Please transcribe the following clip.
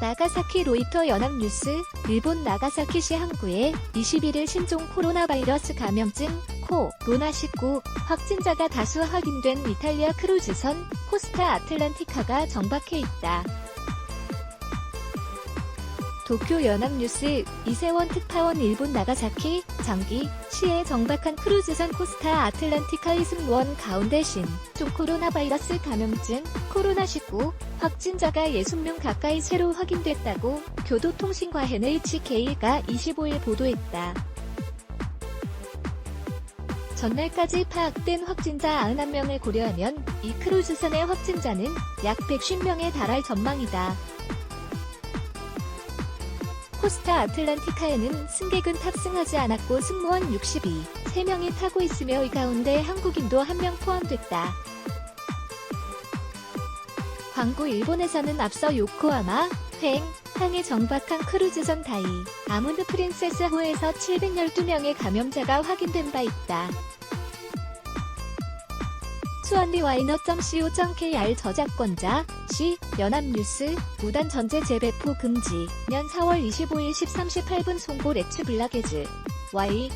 나가사키 로이터 연합뉴스, 일본 나가사키시 항구에 21일 신종 코로나 바이러스 감염증 코로나19 확진자가 다수 확인된 이탈리아 크루즈선 코스타 아틀란티카가 정박해 있다. 도쿄 연합뉴스 이세원 특파원 일본 나가사키 장기 시에 정박한 크루즈선 코스타 아틀란티카의 승무원 가운데 신종 코로나 바이러스 감염증 코로나19 확진자가 60명 가까이 새로 확인됐다고 교도통신과 NHK가 25일 보도했다. 전날까지 파악된 확진자 91명을 고려하면 이 크루즈선의 확진자는 약 150명에 달할 전망이다. 코스타 아틀란티카에는 승객은 탑승하지 않았고 승무원 62, 3명이 타고 있으며 이 가운데 한국인도 1명 포함됐다. 광고 일본에서는 앞서 요코하마, 횡, 항에 정박한 크루즈선 다이, 아무드 프린세스 호에서 712명의 감염자가 확인된 바 있다. 수완리와이너.co.kr 저작권자, 시, 연합뉴스, 무단 전제 재배포 금지, 년 4월 25일 10 38분 송고 레츠 블라게즈, y,